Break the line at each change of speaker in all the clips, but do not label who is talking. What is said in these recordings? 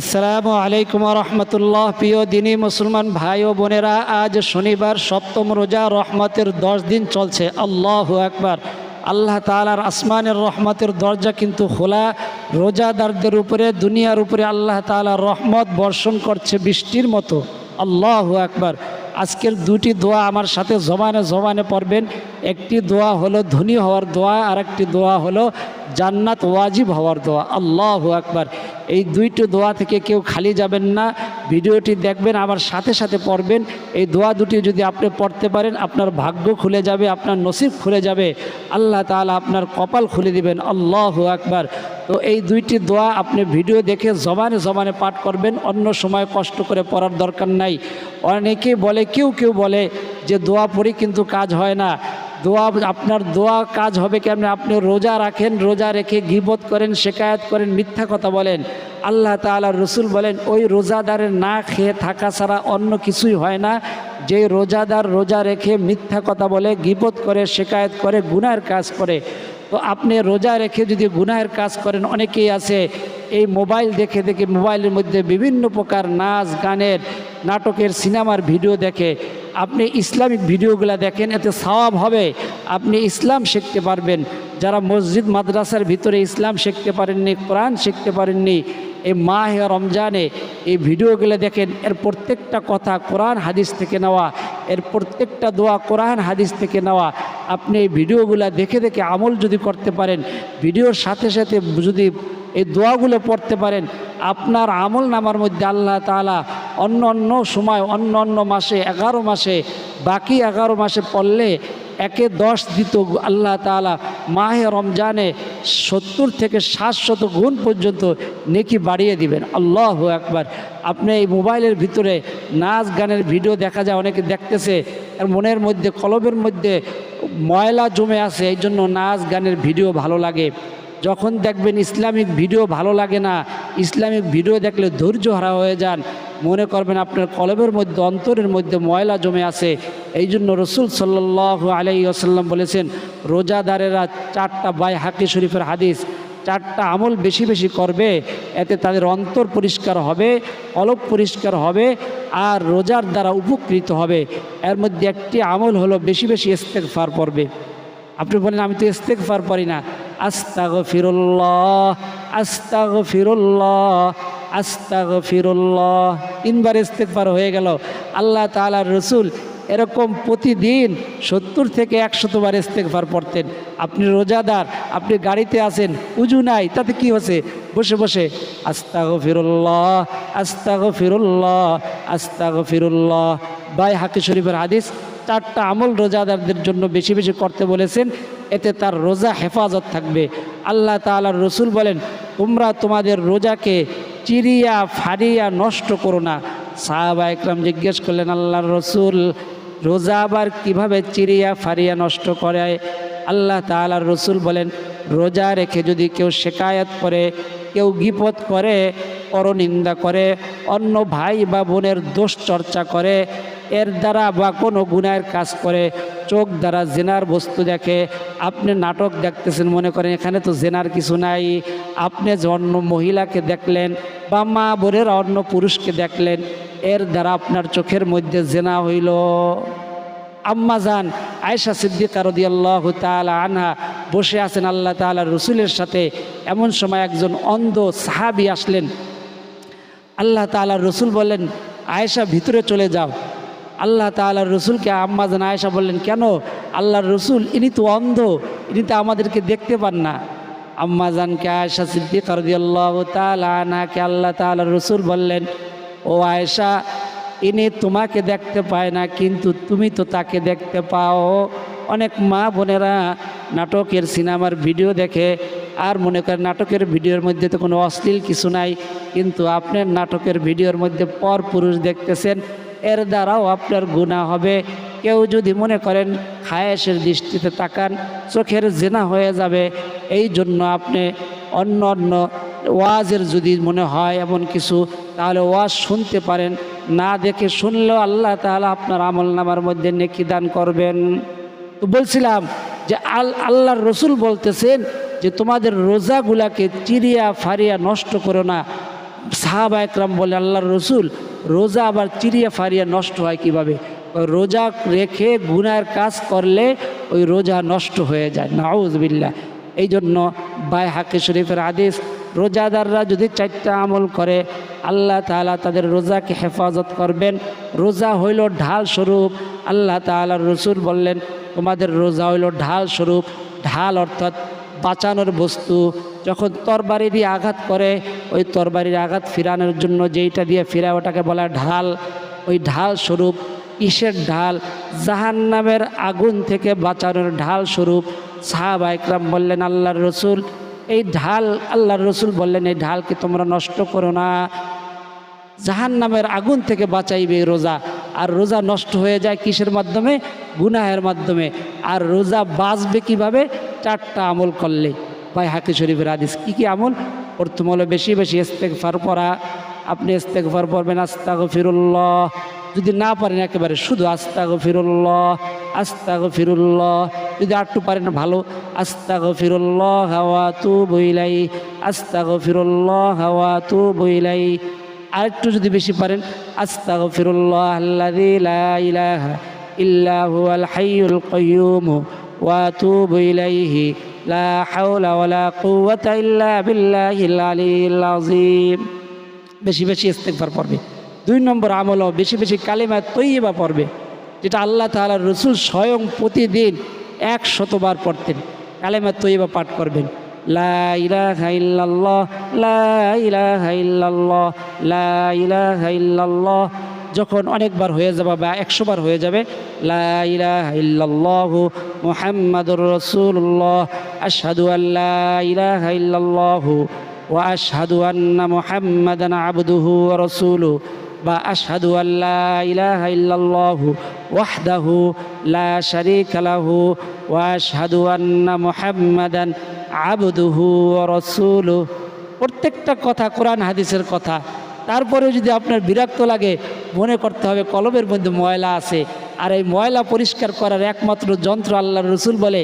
আসসালামু আলাইকুম রহমতুল্লাহ। প্রিয় দিনী মুসলমান ভাই ও বোনেরা, আজ শনিবার, সপ্তম রোজা, রহমতের দশ দিন চলছে। আল্লাহ একবার আল্লাহ তালার আসমানের রহমতের দরজা কিন্তু খোলা। রোজাদারদের উপরে, দুনিয়ার উপরে আল্লাহ তালা রহমত বর্ষণ করছে বৃষ্টির মতো। আল্লাহ একবার আজকের দুটি দোয়া আমার সাথে জবানে জবানে পড়বেন। একটি দোয়া হলো ধনী হওয়ার দোয়া আর একটি দোয়া হলো জান্নাত ওয়াজিব হওয়ার দোয়া। আল্লাহ একবার এই দুইটি দোয়া থেকে কেউ খালি যাবেন না। ভিডিওটি দেখবেন, আবার সাথে সাথে পড়বেন। এই দোয়া দুটি যদি আপনি পড়তে পারেন, আপনার ভাগ্য খুলে যাবে, আপনার নসিব খুলে যাবে। আল্লাহ তাআলা আপনার কপাল খুলে দিবেন। আল্লাহ একবার তো এই দুইটি দোয়া আপনি ভিডিও দেখে জবানে জবানে পাঠ করবেন। অন্য সময় কষ্ট করে পড়ার দরকার নাই। অনেকে বলে, কেউ কেউ বলে যে দোয়া পড়ি কিন্তু কাজ হয় না। দোয়া, আপনার দোয়া কাজ হবে কেমন? আপনি রোজা রাখেন, রোজা রেখে গিবত করেন, শেকায়ত করেন, মিথ্যা কথা বলেন। আল্লাহ তাআলা রসুল বলেন, ওই রোজাদারের না খেয়ে থাকা ছাড়া অন্য কিছুই হয় না। যে রোজাদার রোজা রেখে মিথ্যা কথা বলে, গিবত করে, শেকায়ত করে গুনার কাজ করে। তো আপনি রোজা রেখে যদি গুনাহের কাজ করেন, অনেকেই আছে এই মোবাইল দেখে দেখে মোবাইলের মধ্যে বিভিন্ন প্রকার নাচ, গানের, নাটকের, সিনেমার ভিডিও দেখে আপনি ইসলামিক ভিডিওগুলো দেখেন, এতে সওয়াব হবে। আপনি ইসলাম শিখতে পারবেন। যারা মসজিদ, মাদ্রাসার ভিতরে ইসলাম শিখতে পারেননি, কোরআন শিখতে পারেননি, এই মাহে রমজানে এই ভিডিওগুলো দেখেন, এর প্রত্যেকটা কথা কোরআন হাদিস থেকে নেওয়া, এর প্রত্যেকটা দোয়া কোরআন হাদিস থেকে নেওয়া। আপনি এই ভিডিওগুলো দেখে দেখে আমল যদি করতে পারেন, ভিডিওর সাথে সাথে যদি এই দোয়াগুলো পড়তে পারেন। আপনার আমল নামার মধ্যে আল্লাহ তালা অন্য অন্য সময়, অন্য অন্য মাসে, এগারো মাসে, বাকি এগারো মাসে পড়লে একে দশ দিত আল্লাহ তালা মাহে রমজানে সত্তর থেকে সাতশত গুণ পর্যন্ত নেকি বাড়িয়ে দিবেন। আল্লাহ একবার আপনি এই মোবাইলের ভিতরে নাচ গানের ভিডিও দেখা যায়, অনেকে দেখতেছে আর মনের মধ্যে, কলবের মধ্যে ময়লা জমে আছে এই জন্য নাচ গানের ভিডিও ভালো লাগে। যখন দেখবেন ইসলামিক ভিডিও ভালো লাগে না, ইসলামিক ভিডিও দেখলে ধৈর্য হারা হয়ে যান। মনে করবেন আপনার কলবের মধ্যে, অন্তরের মধ্যে ময়লা জমে আছে। এই জন্য রসুল সাল্লাহ আলাই আসাল্লাম বলেছেন, রোজাদারেরা চারটা বাই হাকি শরীফের হাদিস, চারটা আমল বেশি বেশি করবে, এতে তাদের অন্তর পরিষ্কার হবে অলপ পরিষ্কার হবে, আর রোজার দ্বারা উপকৃত হবে। এর মধ্যে একটি আমল হলো বেশি বেশি ইস্তেকফার পড়বে। আপনি বলেন, আমি তো ইস্তেকফার পড়ি না। আস্তাগ ফিরুল্লাহ আস্তাগ ফিরুল্লাহ তিনবার ইস্তেকবার হয়ে গেল। আল্লাহ তালার রসুল এরকম প্রতিদিন সত্তর থেকে একশতবার ইস্তেকবার পড়তেন। আপনি রোজাদার, আপনি গাড়িতে আছেন, উজু নাই, তাতে কি হচ্ছে? বসে বসে আস্তাগ ফিরুল্লাহ আস্তাগ ফিরুল্লাহ আস্তাগ ফিরুল্লাহ বাই হাকি শরীফের হাদিস, চারটা আমল রোজাদারদের জন্য বেশি বেশি করতে বলেছেন। এতে তার রোজা হেফাজত থাকবে। আল্লাহ তালার রসুল বলেন, তোমরা তোমাদের রোজাকে চিরিয়া ফাড়িয়া নষ্ট করো না। সাহাবা একরাম জিজ্ঞেস করলেন, আল্লাহর রসুল, রোজা আবার কীভাবে চিরিয়া ফাড়িয়া নষ্ট করে? আল্লাহ তালার রসুল বলেন, রোজা রেখে যদি কেউ শেকায়ত করে, কেউ গিপত করে পরনিন্দা করে, অন্য ভাই বা বোনের দোষ চর্চা করে, এর দ্বারা বা কোনো গুনায়ের কাজ করে চোখ দ্বারা জেনার বস্তু দেখে, আপনি নাটক দেখতেছেন, মনে করেন এখানে তো জেনার কিছু নাই। আপনি যে অন্য মহিলাকে দেখলেন বা মা বোনের অন্য পুরুষকে দেখলেন, এর দ্বারা আপনার চোখের মধ্যে জেনা হইল। আম্মা যান আয়সা সিদ্দিকা রদিয়াল্লাহ তালা আনহা বসে আছেন আল্লাহ তালা রসুলের সাথে। এমন সময় একজন অন্ধ সাহাবি আসলেন। আল্লাহ তালা রসুল বলেন আয়েশা ভিতরে চলে যাও। আল্লাহ তালার রসুলকে আম্মা জান আয়েশা বললেন, কেন? আল্লাহর রসুল, ইনি তো অন্ধ, ইনি তো আমাদেরকে দেখতে পান না। আম্মা জানকে আয়েশা সিদ্দিক রদিয়াল্লাহ তালাকে আল্লাহ তালার রসুল বললেন, ও আয়েশা, ইনি তোমাকে দেখতে পায় না, কিন্তু তুমি তো তাকে দেখতে পাও। অনেক মা বোনেরা নাটকের সিনেমার ভিডিও দেখে, আর মনে করেন নাটকের ভিডিওর মধ্যে তো কোনো অশ্লীল কিছু নাই, কিন্তু আপনার নাটকের ভিডিওর মধ্যে পর পুরুষ দেখতেছেন এর দ্বারাও আপনার গুণা হবে। কেউ যদি মনে করেন খায়েসের দৃষ্টিতে তাকান, চোখের জেনা হয়ে যাবে। এই জন্য আপনি অন্য অন্য ওয়াজের যদি মনে হয় এমন কিছু, তাহলে ওয়াজ শুনতে পারেন। না দেখে শুনলেও আল্লাহ তাহলে আপনার আমল নামার মধ্যে নেকি দান করবেন। তো বলছিলাম যে আল আল্লাহর রসুল বলতেছেন যে তোমাদের রোজাগুলাকে চিরিয়া ফারিয়া নষ্ট করো না। সাহাবা একরাম বলে, আল্লাহর রসুল রোজা আবার চিরিয়া ফারিয়া নষ্ট হয় কীভাবে? রোজা রেখে গুনার কাজ করলে ওই রোজা নষ্ট হয়ে যায়। নাউজবিল্লা এই জন্য বাই হাকে শরীফের আদেশ রোজাদাররা যদি চারটা আমল করে, আল্লাহ তাআলা তাদের রোজাকে হেফাজত করবেন। রোজা হইল ঢাল স্বরূপ। আল্লাহ তাআলার রসুল বললেন, তোমাদের রোজা হইল ঢাল স্বরূপ। ঢাল অর্থাৎ বাঁচানোর বস্তু। যখন তরবারি দিয়ে আঘাত করে, ওই তরবারির আঘাত ফিরানোর জন্য যেইটা দিয়ে ফিরা ওটাকে বলা ঢাল। ওই ঢাল স্বরূপ কিসের ঢাল? জাহান নামের আগুন থেকে বাঁচানোর ঢাল স্বরূপ। সাহাবা একরাম বললেন, আল্লাহর রসুল, এই ঢাল, আল্লাহর রসুল বললেন, এই ঢালকে তোমরা নষ্ট করো না? জাহান নামের আগুন থেকে বাঁচাইবে রোজা। আর রোজা নষ্ট হয়ে যায় কিসের মাধ্যমে? গুনাহের মাধ্যমে। আর রোজা বাঁচবে কীভাবে? চারটা আমল করলে। ভাই হাকি শরীফের আদিস কী কী আমল? প্রথম হলো বেশি বেশি ইস্তেকফার পড়া। আপনি ইস্তেকফার পড়বেন আস্তাগ ফিরুল্লাহ যদি না পারেন একেবারে শুধু আস্তাগ ফিরুল্লাহ আস্তাগ ফিরুল্লাহ যদি আটটু পারেন ভালো আস্তাগ ফিরুল্লাহ হাওয়া তু বইলাই আস্তাগ ফিরুল্লাহ হাওয়া তু বইলাই আরেকটু যদি বেশি পারেন, আস্তাগফিরুল্লাহ আল্লাযী লা ইলাহা ইল্লা হুয়াল হাইয়ুল কাইয়্যুম ওয়া আতুবু ইলাইহি। লা হাওলা ওয়ালা কুওয়াতা ইল্লা বিল্লাহিল আলিয়্যিল আযীম। বেশি বেশি ইস্তেগফার পড়বে। দুই নম্বর আমল বেশি বেশি কালিমা তৈয়বা পড়বে, যেটা আল্লাহ তাআলার রসুল স্বয়ং প্রতিদিন এক শতবার পড়তেন। কালেমা তৈয়বা পাঠ করবেন। লা ইলাহা ইল্লাল্লাহ, লা ইলাহা ইল্লাল্লাহ, লা ইলাহা ইল্লাল্লাহ যখন অনেকবার হয়ে যাবে বা একশো বার হয়ে যাবে, লা ইলাহা ইল্লাল্লাহ মুহাম্মাদুর রাসূলুল্লাহ, আশহাদু আল্লা ইলাহা ইল্লাল্লাহ ওয়া আশহাদু আন্না মুহাম্মাদান আবদুহু ওয়া রাসূলুহু বা আশহাদু আল্লা ইলাহা ইল্লাল্লাহ ওয়াহদাহু লা শারীকা লাহু ওয়া আশহাদু আন্না মুহাম্মাদান আবদুহু ওয়া রাসূলুহু। প্রত্যেকটা কথা কোরআন হাদিসের কথা। তারপরেও যদি আপনার বিরক্ত লাগে, মনে করতে হবে কলমের মধ্যে ময়লা আছে। আর এই ময়লা পরিষ্কার করার একমাত্র যন্ত্র আল্লাহর রসুল বলে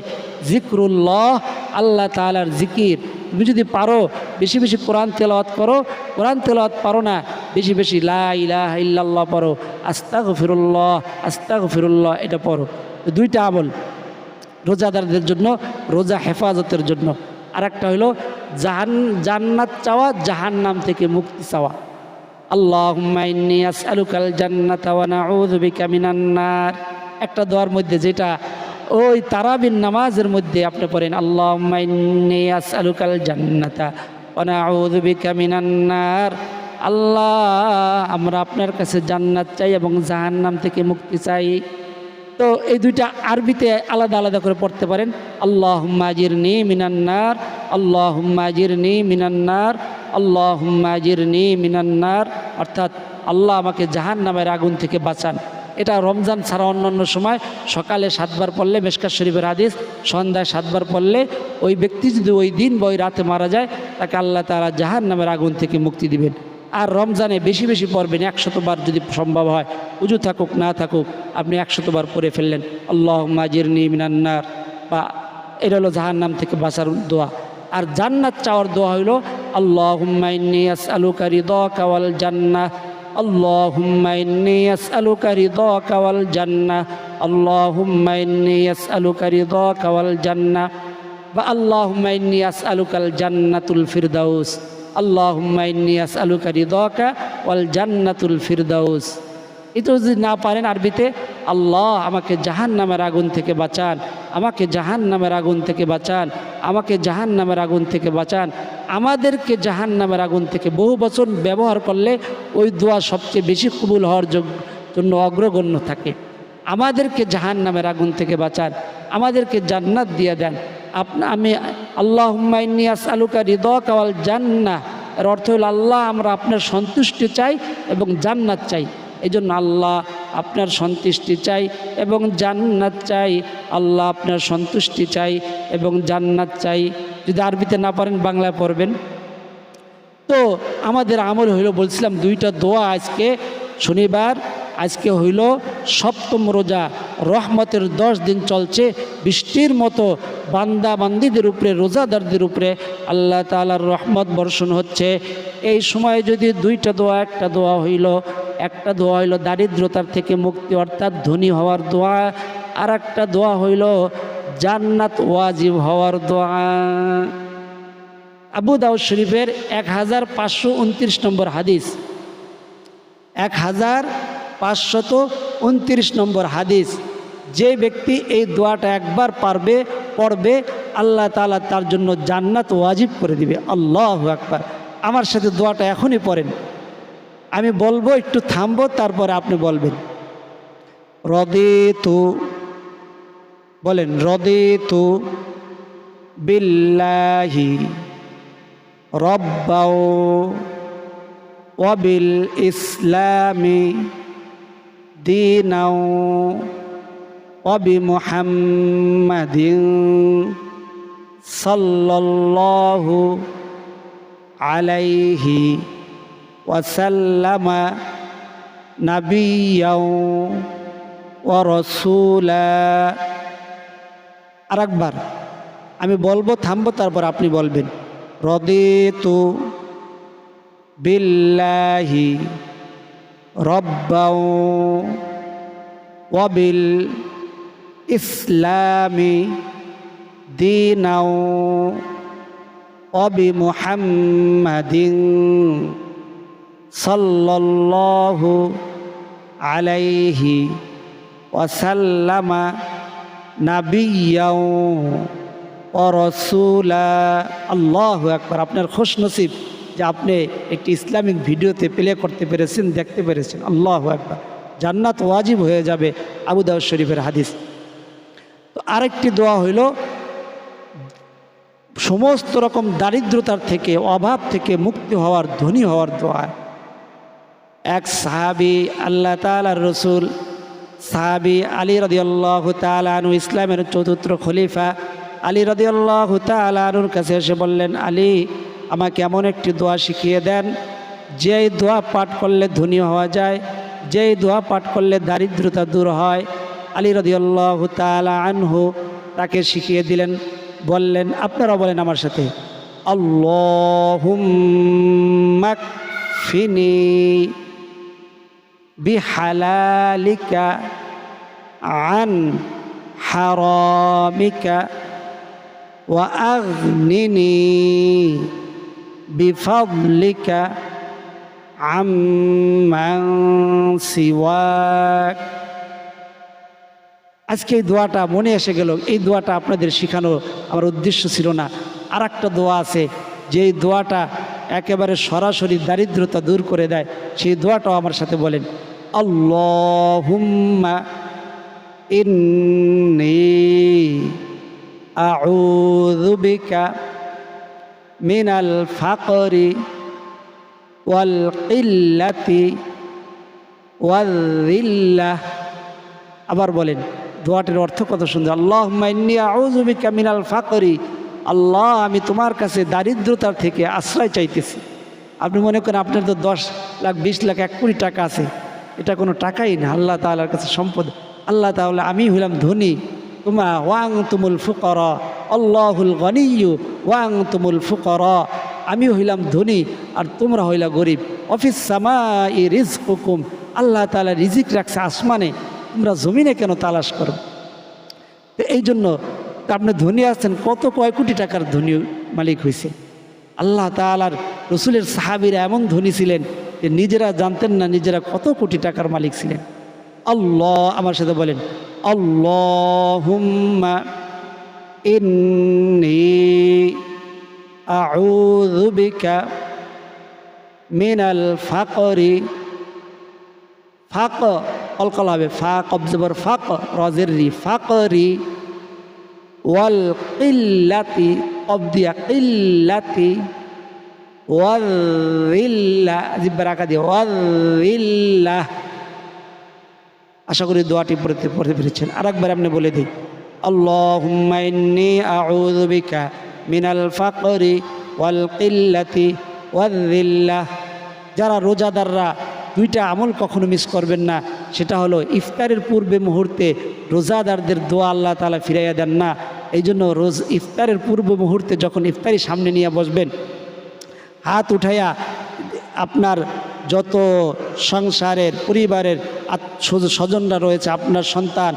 জিক্রুল্লাহ আল্লাহ তালার জিকির তুমি যদি পারো, বেশি বেশি কোরআন তেলাওয়াত করো। কোরআন তেলাওয়াত পারো না, বেশি বেশি লা ইলাহা ইল্লাল্লাহ পড়ো। আস্তাগ ফিরুল্লাহ আস্তাক ফিরুল্লাহ এটা পড়ো। দুইটা আমল, রোজাদারদের জন্য, রোজা হেফাজতের জন্য। আর একটা হলো, জাহান, জান্নাত চাওয়া জাহান নাম থেকে মুক্তি চাওয়া। ইন্নী আসআলুকাল জান্নাতা ওয়া নাউযু বিকা মিনান নার। একটা দোয়ার মধ্যে যেটা ওই তারাবিন নামাজের মধ্যে আপনি পড়েন, আল্লাহুম্মা ইন্নী আসআলুকাল জান্নাতা ওয়া নাউযু বিকা মিনান নার। আল্লাহ, আমরা আপনার কাছে জান্নাত চাই এবং জাহান্নাম থেকে মুক্তি চাই। তো এই দুইটা আরবিতে আলাদা আলাদা করে পড়তে পারেন আল্লাহ হুম্মাজির নি মিনান্নার আল্লাহ হুম্মাজির নি মিনান্নার আল্লাহ হুম্মাজির নি মিনান্নার অর্থাৎ আল্লাহ আমাকে জাহান নামের আগুন থেকে বাঁচান। এটা রমজান ছাড়া অন্যান্য সময় সকালে সাতবার পড়লে মেশকার শরীফের হাদিস, সন্ধ্যায় সাতবার পড়লে ওই ব্যক্তি যদি ওই দিন বা ওই রাতে মারা যায়, তাকে আল্লাহ তারা জাহান নামের আগুন থেকে মুক্তি দিবেন। আর রমজানে বেশি বেশি পড়বেন, একশতবার যদি সম্ভব হয়। উজু থাকুক, না থাকুক, আপনি একশতবার পড়ে ফেললেন। আল্লাহ মাজির মিনান্নার বা এটা হলো জাহান নাম থেকে বাঁচার দোয়া। আর জান্নাত চাওয়ার দোয়া হইল আল্লাহ হুম্মাইনিয়াস আলু কারি দ কাওয়াল জান্না আল্লাহ হুম্মাইনিয়াস আলু কারি দ কাওয়াল জান্না আল্লাহ হুম্মাইনিয়াস আলু কারি দ কাওয়াল জান্না বা আল্লাহ হুম্মাইনিয়াস আলুকাল জান্নাতুল ফিরদাউস আল্লাহুম্মা ইন্নী আসআলুকা রিদাকা ওয়াল জান্নাতুল ফিরদাউস এটা যদি না পারেন আরবিতে, আল্লাহ আমাকে জাহান নামের আগুন থেকে বাঁচান। আমাকে জাহান নামের আগুন থেকে বাঁচান। আমাকে জাহান নামের আগুন থেকে বাঁচান। আমাদেরকে জাহান নামের আগুন থেকে বহু বছর ব্যবহার করলে ওই দোয়া সবচেয়ে বেশি কবুল হওয়ার জন্য অগ্রগণ্য থাকে। আমাদেরকে জাহান নামের আগুন থেকে বাঁচান। আমাদেরকে জান্নাত দিয়ে দেন। আপনা আমি আল্লাহ হুম্মাইনিয়াস আলুকা হৃদয় কাওয়াল জান্না এর অর্থ হল, আল্লাহ আমরা আপনার সন্তুষ্টি চাই এবং জান্নাত চাই। এই জন্য আল্লাহ আপনার সন্তুষ্টি চাই এবং জান্নাত চাই। আল্লাহ আপনার সন্তুষ্টি চাই এবং জান্নাত চাই। যদি আরবিতে না পারেন, বাংলায় পড়বেন। তো আমাদের আমল হইল, বলছিলাম দুইটা দোয়া আজকে শনিবার, আজকে হইল সপ্তম রোজা। রহমতের দশ দিন চলছে, বৃষ্টির মতো বান্দা বান্দিদের উপরে, রোজাদারদের উপরে আল্লাহ তালার রহমত বর্ষণ হচ্ছে। এই সময়ে যদি দুইটা দোয়া, একটা দোয়া হইল, একটা দোয়া হইল দারিদ্রতার থেকে মুক্তি, অর্থাৎ ধনী হওয়ার দোয়া আর একটা দোয়া হইল জান্নাত ওয়াজিব হওয়ার দোয়া। আবু দাউদ শরীফের এক হাজার পাঁচশো উনত্রিশ নম্বর হাদিস। এক হাজার পাঁচশত উনত্রিশ নম্বর হাদিস। যে ব্যক্তি এই দোয়াটা একবার পারবে, পড়বে, আল্লাহ তালা তার জন্য জান্নাত ওয়াজিব করে দিবে। আল্লাহ একবার আমার সাথে দোয়াটা এখনই পড়েন। আমি বলব, একটু থামবো, তারপরে আপনি বলবেন। রদে তু, বলেন, রদে তু বিল্লাহি রব্বাও ওয়াবিল ইসলামি দিনাও অবি মুহাম্মাদিন সাল্লাল্লাহু আলাইহি ওয়াসাল্লামা নাবিয়াও ওয়া রসুলা। আরেকবার, আমি বলব, থামবো, তারপর আপনি বলবেন। রদিতু বিল্লাহি রব্বাও ওয়াবিল ইসলামি দিনাও। মুহাম্মাদিন সাল্লাল্লাহু আলাইহি ওয়াসাল্লামা নাবিয়াও ও রসুলা। আল্লাহ একবার আপনার খুশ নসিব যে আপনি একটি ইসলামিক ভিডিওতে প্লে করতে পেরেছেন, দেখতে পেরেছেন। আল্লাহ একবার জান্নাত ওয়াজিব হয়ে যাবে আবু দাউদ শরীফের হাদিস। তো আরেকটি দোয়া হইল সমস্ত রকম দারিদ্রতার থেকে, অভাব থেকে মুক্তি হওয়ার, ধনী হওয়ার দোয়া। এক সাহাবি, আল্লাহ তালার রসুল, সাহাবি আলী রদিয়াল্লাহ তালানু ইসলামের চতুর্থ খলিফা। আলী রদিয়াল্লাহ তালানুর কাছে এসে বললেন, আলী, আমাকে এমন একটি দোয়া শিখিয়ে দেন, যেই দোয়া পাঠ করলে ধনী হওয়া যায়, যেই দোয়া পাঠ করলে দারিদ্রতা দূর হয়। আলী রদিয়াল্লাহ তালা আনহু তাকে শিখিয়ে দিলেন বললেন আপনারা বলেন আমার সাথে। আল্লাহুম্মাক ফিনি বিহালালিকা আন হারামিকা ওয়া আগনিনি বিফাদলিকা আম্মান সিওয়াক। আজকে এই দোয়াটা মনে এসে গেল, এই দোয়াটা আপনাদের শেখানো আমার উদ্দেশ্য ছিল না। আর একটা দোয়া আছে, যেই দোয়াটা একেবারে সরাসরি দারিদ্রতা দূর করে দেয়, সেই দোয়াটাও আমার সাথে বলেন, আল্লাহুম্মা বিকা মিনাল ফাকরি ওয়াল কিল্লাতি ওয়াল যিল্লাহ আবার বলেন দোয়াটির অর্থ কত সুন্দর। আল্লাহ আউজুবিকা মিনাল ফাকরি। আল্লাহ, আমি তোমার কাছে দারিদ্রতার থেকে আশ্রয় চাইতেছি। আপনি মনে করেন আপনার তো দশ লাখ, বিশ লাখ, এক কোটি টাকা আছে। এটা কোনো টাকাই না। আল্লাহ তাআলার কাছে সম্পদ। আল্লাহ তাহলে আমি হইলাম ধনী। তোমা ওয়াং তুমুল ফুকর। আল্লাহুল গনিয়ু ওয়াং তুমুল ফুকর। আমি হইলাম ধনী আর তোমরা হইলা গরিব। অফিস সামা ই রিজ হুকুম আল্লাহ তাআলা রিজিক রাখছে আসমানে। তোমরা জমিনে কেন তালাশ করো? এই জন্য আপনি ধনী আছেন, কত কয় কোটি টাকার ধনী মালিক হয়েছে আল্লাহ তালার রসুলের সাহাবিরা এমন ধনী ছিলেন যে নিজেরা জানতেন না নিজেরা কত কোটি টাকার মালিক ছিলেন। আল্লাহ আমার সাথে বলেন মিনাল ফাকরি। ফাক অলকল হবে? ফা কবজবর ফাক রজের রি ফাকরি ওয়াল কিল্লাতি কবদিয়া কিল্লাতি। ওয়াল্লা দিয়ে আশা করি দোয়াটি পড়তে পড়তে পেরেছেন। আর একবার আপনি বলে দিই। বিকা মিনাল ফাকরি ওয়াল কিল্লাতি ওয়াল্লিল্লাহ যারা রোজাদাররা দুইটা আমল কখনো মিস করবেন না। সেটা হলো ইফতারের পূর্বে মুহূর্তে রোজাদারদের দোয়া আল্লাহ তালা ফিরাইয়া দেন না। এই জন্য রোজ ইফতারের পূর্ব মুহূর্তে যখন ইফতারি সামনে নিয়ে বসবেন, হাত উঠাইয়া আপনার যত সংসারের, পরিবারের স্বজনরা রয়েছে, আপনার সন্তান,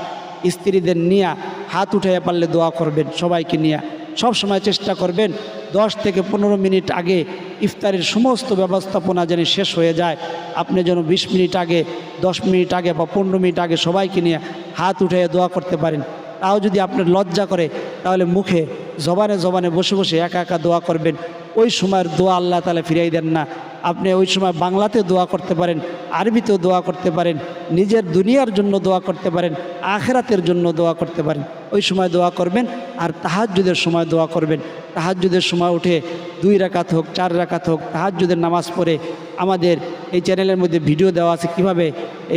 স্ত্রীদের নিয়ে হাত উঠাইয়া পারলে দোয়া করবেন সবাইকে নিয়ে। সব সময় চেষ্টা করবেন দশ থেকে পনেরো মিনিট আগে ইফতারের সমস্ত ব্যবস্থাপনা যেন শেষ হয়ে যায়। আপনি যেন বিশ মিনিট আগে, দশ মিনিট আগে বা পনেরো মিনিট আগে সবাইকে নিয়ে হাত উঠে দোয়া করতে পারেন। তাও যদি আপনার লজ্জা করে, তাহলে মুখে জবানে জবানে বসে বসে একা একা দোয়া করবেন। ওই সময়ের দোয়া আল্লাহ তালা ফিরাই দেন না। আপনি ওই সময় বাংলাতে দোয়া করতে পারেন, আরবিতেও দোয়া করতে পারেন, নিজের দুনিয়ার জন্য দোয়া করতে পারেন, আখেরাতের জন্য দোয়া করতে পারেন। ওই সময় দোয়া করবেন আর তাহাজ্জুদের সময় দোয়া করবেন। তাহাজ্জুদের সময় উঠে দুই রাকাত হোক, চার রাকাত হোক, তাহাজ্জুদের নামাজ পড়ে আমাদের এই চ্যানেলের মধ্যে ভিডিও দেওয়া আছে কীভাবে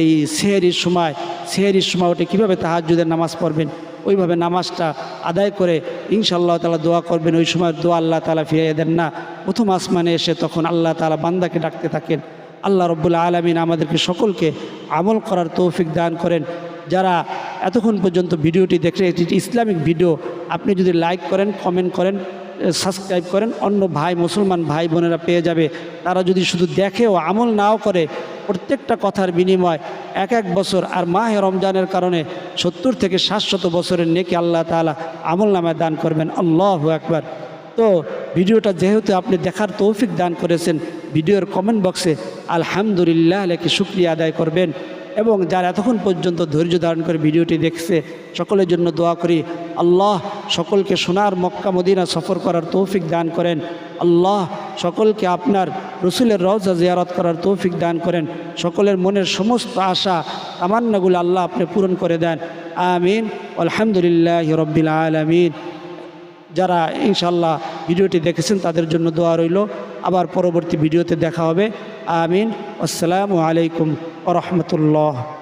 এই সেহেরির সময় সেহেরির সময় উঠে কীভাবে তাহাজ্জুদের নামাজ পড়বেন। ওইভাবে নামাজটা আদায় করে ইনশাআল্লাহ তালা দোয়া করবেন। ওই সময় দোয়া আল্লাহ তালা ফিরিয়ে দেন না। প্রথম আসমানে এসে তখন আল্লাহ তালা বান্দাকে ডাকতে থাকেন। আল্লাহ রব্বুল্লা আলমিন আমাদেরকে সকলকে আমল করার তৌফিক দান করেন। যারা এতক্ষণ পর্যন্ত ভিডিওটি দেখে এটি ইসলামিক ভিডিও। আপনি যদি লাইক করেন, কমেন্ট করেন সাবস্ক্রাইব করেন, অন্য ভাই মুসলমান ভাই বোনেরা পেয়ে যাবে। তারা যদি শুধু দেখে ও আমল নাও করে প্রত্যেকটা কথার বিনিময় এক এক বছর আর মাহে রমজানের কারণে সত্তর থেকে সাতশত বছরের নেকি আল্লাহ তালা আমল নামায় দান করবেন। আল্লাহ একবার তো ভিডিওটা যেহেতু আপনি দেখার তৌফিক দান করেছেন, ভিডিওর কমেন্ট বক্সে আলহামদুলিল্লাহ লেখে শুক্রিয়া আদায় করবেন এবং যারা এতক্ষণ পর্যন্ত ধৈর্য ধারণ করে ভিডিওটি দেখছে, সকলের জন্য দোয়া করি। আল্লাহ সকলকে সোনার মক্কা মদিনা সফর করার তৌফিক দান করেন। আল্লাহ সকলকে আপনার রসুলের রওজা জিয়ারত করার তৌফিক দান করেন। সকলের মনের সমস্ত আশা, তামান্নাগুলো আল্লাহ আপনি পূরণ করে দেন। আমিন। আলহামদুলিল্লাহ রব্বিল আলমিন। যারা ইনশাল্লাহ ভিডিওটি দেখেছেন, তাদের জন্য দোয়া রইল। আবার পরবর্তী ভিডিওতে দেখা হবে। আমিন। আসসালামু আলাইকুম রহমতুল্লাহ।